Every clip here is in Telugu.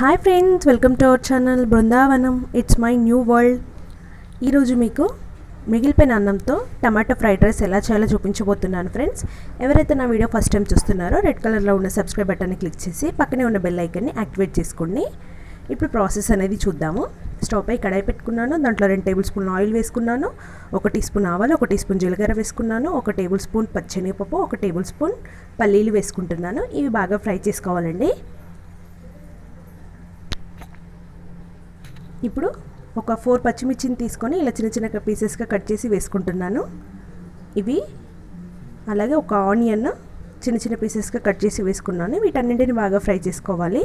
Hi friends welcome to our channel Brindavanam it's my new world ఈరోజు మీకు మిగిలిపోయిన అన్నంతో టమాటో ఫ్రైడ్ రైస్ ఎలా చేయాలో చూపించబోతున్నాను ఫ్రెండ్స్ ఎవరైతే నా వీడియో ఫస్ట్ టైం చూస్తున్నారో రెడ్ కలర్లో ఉన్న సబ్స్క్రైబ్ బటన్ని క్లిక్ చేసి పక్కనే ఉన్న బెల్ ఐకన్ని యాక్టివేట్ చేసుకోండి. ఇప్పుడు ప్రాసెస్ అనేది చూద్దాము. స్టవ్ పై కడాయి పెట్టుకున్నాను. దాంట్లో రెండు టేబుల్ స్పూన్ ఆయిల్ వేసుకున్నాను. ఒక టీ స్పూన్ ఆవాలు ఒక టీ స్పూన్ జీలకర్ర వేసుకున్నాను. ఒక టేబుల్ స్పూన్ పచ్చనిపప్పు ఒక టేబుల్ స్పూన్ పల్లీలు వేసుకుంటున్నాను. ఇవి బాగా ఫ్రై చేసుకోవాలండి. ఇప్పుడు ఒక ఫోర్ పచ్చిమిర్చిని తీసుకొని ఇలా చిన్న చిన్న పీసెస్గా కట్ చేసి వేసుకుంటున్నాను. ఇవి అలాగే ఒక ఆనియన్ చిన్న చిన్న పీసెస్గా కట్ చేసి వేసుకున్నాను. వీటన్నింటిని బాగా ఫ్రై చేసుకోవాలి.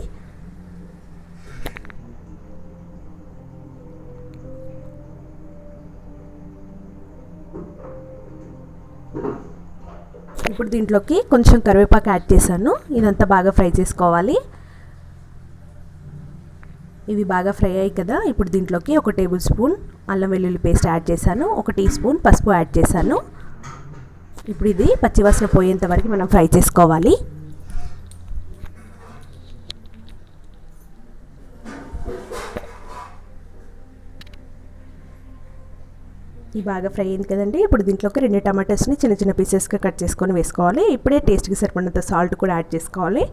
ఇప్పుడు దీంట్లోకి కొంచెం కరివేపాకు యాడ్ చేశాను. ఇదంతా బాగా ఫ్రై చేసుకోవాలి. ఇవి బాగా ఫ్రై అయ్యాయి కదా ఇప్పుడు దీంట్లోకి ఒక టేబుల్ స్పూన్ అల్లం వెల్లుల్లి పేస్ట్ యాడ్ చేశాను ఒక టీ స్పూన్ పసుపు యాడ్ చేశాను. ఇప్పుడు ఇది పచ్చివాసన పోయేంత వరకు మనం ఫ్రై చేసుకోవాలి. ఇవి బాగా ఫ్రై అయింది కదండి. ఇప్పుడు దీంట్లోకి రెండు టమాటోస్ని చిన్న చిన్న పీసెస్గా కట్ చేసుకొని వేసుకోవాలి. ఇప్పుడే టేస్ట్కి సరిపడినంత సాల్ట్ కూడా యాడ్ చేసుకోవాలి.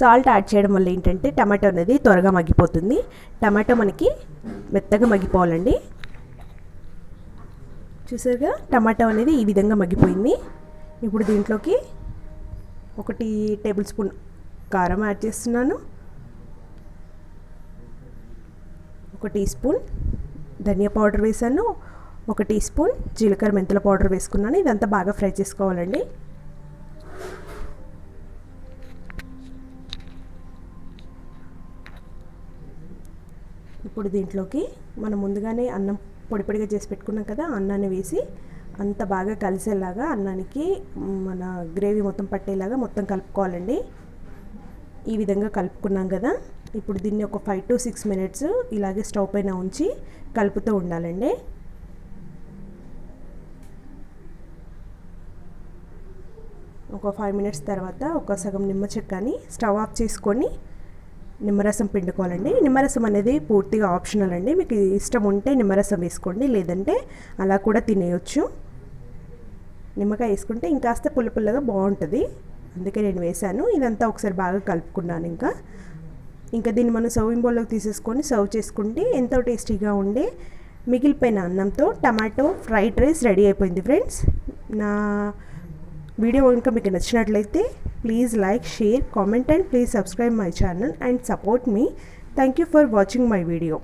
సాల్ట్ యాడ్ చేయడం వల్ల ఏంటంటే టమాటో అనేది త్వరగా మగ్గిపోతుంది. టమాటో మనకి మెత్తగా మగ్గిపోవాలండి. చూసారుగా? టమాటో అనేది ఈ విధంగా మగ్గిపోయింది. ఇప్పుడు దీంట్లోకి ఒకటి టేబుల్ స్పూన్ కారం యాడ్ చేస్తున్నాను. ఒక టీ స్పూన్ ధనియా పౌడర్ వేసాను. ఒక టీ స్పూన్ జీలకర్ర మెంతుల పౌడర్ వేసుకున్నాను. ఇదంతా బాగా ఫ్రై చేసుకోవాలండి. ఇప్పుడు దీంట్లోకి మనం ముందుగానే అన్నం పొడి పొడిగా చేసి పెట్టుకున్నాం కదా అన్నాన్ని వేసి అంత బాగా కలిసేలాగా అన్నానికి మన గ్రేవీ మొత్తం పట్టేలాగా మొత్తం కలుపుకోవాలండి. ఈ విధంగా కలుపుకున్నాం కదా ఇప్పుడు దీన్ని ఒక ఫైవ్ టు సిక్స్ మినిట్స్ ఇలాగే స్టవ్ పైన ఉంచి కలుపుతూ ఉండాలండి. ఒక ఫైవ్ మినిట్స్ తర్వాత ఒక సగం నిమ్మ చెక్కని స్టవ్ ఆఫ్ చేసుకొని నిమ్మరసం పిండుకోవాలండి. నిమ్మరసం అనేది పూర్తిగా ఆప్షనల్ అండి. మీకు ఇష్టం ఉంటే నిమ్మరసం వేసుకోండి. లేదంటే అలా కూడా తినేయొచ్చు. నిమ్మకాయ వేసుకుంటే ఇంకాస్త పుల్ల పుల్లగా బాగుంటుంది. అందుకే నేను వేశాను. ఇదంతా ఒకసారి బాగా కలుపుకున్నాను ఇంకా. ఇంకా దీన్ని మనం సర్వింగ్ బౌల్లోకి తీసేసుకొని సర్వ్ చేసుకుంటే ఎంతో టేస్టీగా ఉండే మిగిలిపోయిన అన్నంతో టమాటో ఫ్రైడ్ రైస్ రెడీ అయిపోయింది ఫ్రెండ్స్. నా వీడియో కనుక మీకు నచ్చినట్లయితే please like share comment and please subscribe my channel and support me. Thank you for watching my video.